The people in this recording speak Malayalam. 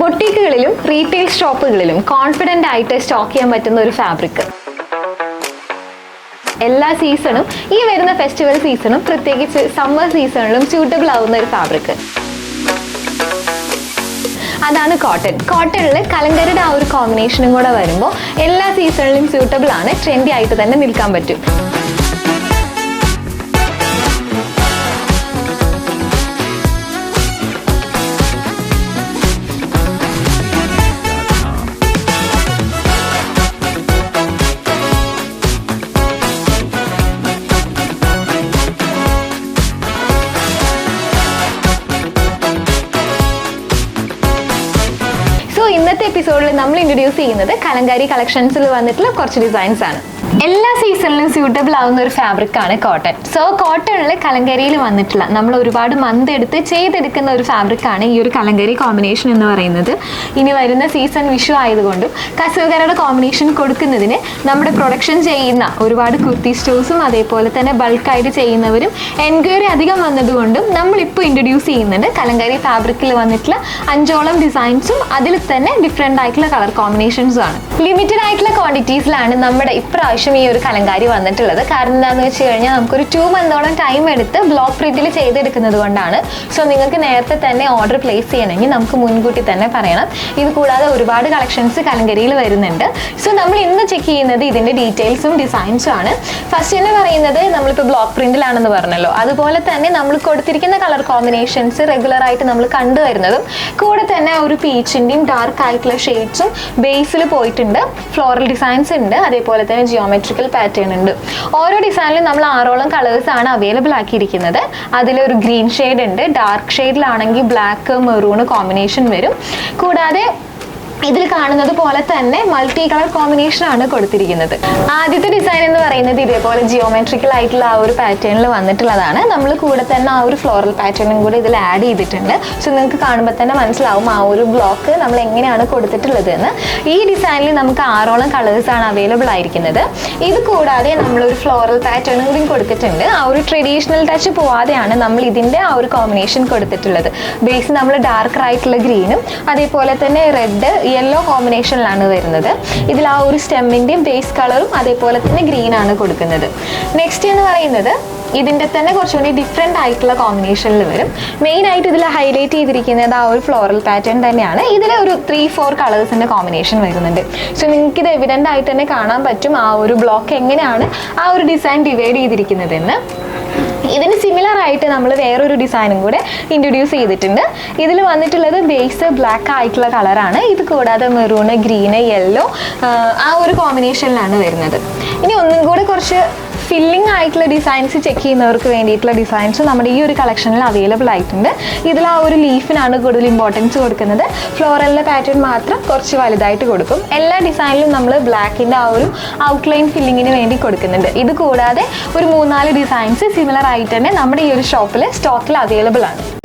ബൊട്ടീക്കുകളിലും റീറ്റെയിൽ ഷോപ്പുകളിലും കോൺഫിഡന്റ് ആയിട്ട് സ്റ്റോക്ക് ചെയ്യാൻ പറ്റുന്ന ഒരു ഫാബ്രിക് എല്ലാ സീസണും ഈ വരുന്ന ഫെസ്റ്റിവൽ സീസണും പ്രത്യേകിച്ച് സമ്മർ സീസണിലും സ്യൂട്ടബിൾ ആവുന്ന ഒരു ഫാബ്രിക് അതാണ് കോട്ടൺ കോട്ടണിൽ കലങ്കരുടെ ആ ഒരു കോമ്പിനേഷനും കൂടെ വരുമ്പോൾ എല്ലാ സീസണിലും സ്യൂട്ടബിൾ ആണ് ട്രെൻഡി ആയിട്ട് തന്നെ നിൽക്കാൻ പറ്റും. ഇന്നത്തെ എപ്പിസോഡിൽ നമ്മൾ ഇൻട്രൊഡ്യൂസ് ചെയ്യുന്നത് കലങ്കാരി കളക്ഷൻസിൽ വന്നിട്ടുള്ള കുറച്ച് ഡിസൈൻസ് ആണ്. എല്ലാ സീസണിലും സ്യൂട്ടബിൾ ആവുന്ന ഒരു ഫാബ്രിക് ആണ് കോട്ടൺ സോ കോട്ടണിൽ കലങ്കരിയിൽ വന്നിട്ടില്ല. നമ്മൾ ഒരുപാട് മന്ത് എടുത്ത് ചെയ്തെടുക്കുന്ന ഒരു ഫാബ്രിക് ആണ് ഈ ഒരു കലങ്കരി കോമ്പിനേഷൻ എന്ന് പറയുന്നത്. ഇനി വരുന്ന സീസൺ വിഷു ആയതുകൊണ്ടും കസവുകാരുടെ കോമ്പിനേഷൻ കൊടുക്കുന്നതിന് നമ്മുടെ പ്രൊഡക്ഷൻ ചെയ്യുന്ന ഒരുപാട് കുർത്തി സ്റ്റോഴ്സും അതേപോലെ തന്നെ ബൾക്കായിട്ട് ചെയ്യുന്നവരും എൻക്വയറി അധികം വന്നതുകൊണ്ടും നമ്മളിപ്പോൾ ഇൻട്രൊഡ്യൂസ് ചെയ്യുന്നുണ്ട്. കലങ്കരി ഫാബ്രിക്കിൽ വന്നിട്ടുള്ള അഞ്ചോളം ഡിസൈൻസും അതിൽ തന്നെ ഡിഫറെന്റ് ആയിട്ടുള്ള കളർ കോമ്പിനേഷൻസും ആണ്. ലിമിറ്റഡ് ആയിട്ടുള്ള ക്വാണ്ടിറ്റീസിലാണ് നമ്മുടെ ഇപ്രാവശ്യം ഈ ഒരു കലങ്കാരി വന്നിട്ടുള്ളത്. കാരണം എന്താണെന്ന് വെച്ച് കഴിഞ്ഞാൽ നമുക്കൊരു ടു മന്തോളം ടൈം എടുത്ത് ബ്ലോക്ക് പ്രിന്റിൽ ചെയ്തെടുക്കുന്നത് കൊണ്ടാണ്. സോ നിങ്ങൾക്ക് നേരത്തെ തന്നെ ഓർഡർ പ്ലേസ് ചെയ്യണമെങ്കിൽ നമുക്ക് മുൻകൂട്ടി തന്നെ പറയണം. ഇത് കൂടാതെ ഒരുപാട് കളക്ഷൻസ് കലങ്കരിയിൽ വരുന്നുണ്ട്. സോ നമ്മൾ ഇന്ന് ചെക്ക് ചെയ്യുന്നത് ഇതിന്റെ ഡീറ്റെയിൽസും ഡിസൈൻസും ആണ്. ഫസ്റ്റ് തന്നെ പറയുന്നത് നമ്മളിപ്പോൾ ബ്ലോക്ക് പ്രിന്റിലാണെന്ന് പറഞ്ഞല്ലോ. അതുപോലെ തന്നെ നമ്മൾ കൊടുത്തിരിക്കുന്ന കളർ കോമ്പിനേഷൻസ് റെഗുലർ ആയിട്ട് നമ്മൾ കണ്ടുവരുന്നതും കൂടെ തന്നെ ഒരു പീച്ചിന്റെയും ഡാർക്ക് ആയിട്ടുള്ള ഷെയ്ഡ്സും ബേസിൽ പോയിട്ടുണ്ട്. ഫ്ലോറൽ ഡിസൈൻസ് ഉണ്ട്. അതേപോലെ തന്നെ ജിയോമെട്രിക്കൽ പാറ്റേൺ ഉണ്ട്. ഓരോ ഡിസൈനിലും നമ്മൾ ആറോളം കളേഴ്സ് ആണ് അവൈലബിൾ ആക്കിയിരിക്കുന്നത്. അതിലൊരു ഗ്രീൻ ഷെയ്ഡ് ഉണ്ട് ഡാർക്ക് ഷെയ്ഡിലാണെങ്കിൽ ബ്ലാക്ക് മെറൂൺ കോമ്പിനേഷൻ വരും. കൂടാതെ ഇതിൽ കാണുന്നത് പോലെ തന്നെ മൾട്ടി കളർ കോമ്പിനേഷൻ ആണ് കൊടുത്തിരിക്കുന്നത്. ആദ്യത്തെ ഡിസൈൻ എന്ന് പറയുന്നത് ഇതേപോലെ ജിയോമെട്രിക്കൽ ആയിട്ടുള്ള ആ ഒരു പാറ്റേണിൽ വന്നിട്ടുള്ളതാണ്. നമ്മൾ കൂടെ തന്നെ ആ ഒരു ഫ്ലോറൽ പാറ്റേണും കൂടി ഇതിൽ ആഡ് ചെയ്തിട്ടുണ്ട്. സോ നിങ്ങൾക്ക് കാണുമ്പോൾ തന്നെ മനസ്സിലാവും ആ ഒരു ബ്ലോക്ക് നമ്മൾ എങ്ങനെയാണ് കൊടുത്തിട്ടുള്ളത് എന്ന് ഈ ഡിസൈനിൽ നമുക്ക് ആറോളം കളേഴ്സ് ആണ് അവൈലബിൾ ആയിരിക്കുന്നത്. ഇത് കൂടാതെ നമ്മളൊരു ഫ്ലോറൽ പാറ്റേണും കൂടി കൊടുത്തിട്ടുണ്ട്. ആ ഒരു ട്രഡീഷണൽ ടച്ച് പോവാതെയാണ് നമ്മൾ ഇതിന്റെ ആ ഒരു കോമ്പിനേഷൻ കൊടുത്തിട്ടുള്ളത്. ബേസ് നമ്മൾ ഡാർക്കർ ആയിട്ടുള്ള ഗ്രീനും അതേപോലെ തന്നെ റെഡ് യെല്ലോ കോമ്പിനേഷനിലാണ് വരുന്നത്. ഇതിൽ ആ ഒരു സ്റ്റെമ്മിന്റെയും ബേസ് കളറും അതേപോലെ തന്നെ ഗ്രീൻ ആണ് കൊടുക്കുന്നത്. നെക്സ്റ്റ് എന്ന് പറയുന്നത് ഇതിന്റെ തന്നെ കുറച്ചുകൂടി ഡിഫറെന്റ് ആയിട്ടുള്ള കോമ്പിനേഷനിൽ വരും. മെയിൻ ആയിട്ട് ഇതിൽ ഹൈലൈറ്റ് ചെയ്തിരിക്കുന്നത് ആ ഒരു ഫ്ലോറൽ പാറ്റേൺ തന്നെയാണ്. ഇതിൽ ഒരു ത്രീ ഫോർ കളേഴ്സിന്റെ കോമ്പിനേഷൻ വരുന്നുണ്ട്. സോ നിങ്ങൾക്ക് ഇത് എവിഡന്റ് ആയിട്ട് തന്നെ കാണാൻ പറ്റും ആ ഒരു ബ്ലോക്ക് എങ്ങനെയാണ് ആ ഒരു ഡിസൈൻ ഡിവൈഡ് ചെയ്തിരിക്കുന്നതെന്ന്. ഇതിന് സിമിലർ ആയിട്ട് നമ്മൾ വേറൊരു ഡിസൈനും കൂടെ ഇൻട്രൊഡ്യൂസ് ചെയ്തിട്ടുണ്ട്. ഇതിൽ വന്നിട്ടുള്ളത് ബേസ് ബ്ലാക്ക് ആയിട്ടുള്ള കളറാണ് ഇത് കൂടാതെ മെറൂണ് ഗ്രീന് യെല്ലോ ആ ഒരു കോമ്പിനേഷനിലാണ് വരുന്നത്. ഇനി ഒന്നും കൂടെ കുറച്ച് ഫില്ലിംഗ് ആയിട്ടുള്ള ഡിസൈൻസ് ചെക്ക് ചെയ്യുന്നവർക്ക് വേണ്ടിയിട്ടുള്ള ഡിസൈൻസ് നമ്മുടെ ഈ ഒരു കളക്ഷനിൽ അവൈലബിൾ ആയിട്ടുണ്ട്. ഇതിൽ ആ ഒരു ലീഫിനാണ് കൂടുതൽ ഇമ്പോർട്ടൻസ് കൊടുക്കുന്നത്. ഫ്ലോറലിന്റെ പാറ്റേൺ മാത്രം കുറച്ച് വലുതായിട്ട് കൊടുക്കും. എല്ലാ ഡിസൈനിലും നമ്മൾ ബ്ലാക്കിന്റെ ആ ഒരു ഔട്ട്ലൈൻ ഫില്ലിങ്ങിന് വേണ്ടി കൊടുക്കുന്നുണ്ട്. ഇത് കൂടാതെ ഒരു മൂന്നാൽ ഡിസൈൻസ് സിമിലർ ആയിട്ട് തന്നെ നമ്മുടെ ഈ ഒരു ഷോപ്പിൽ സ്റ്റോക്കിൽ അവൈലബിൾ ആണ്.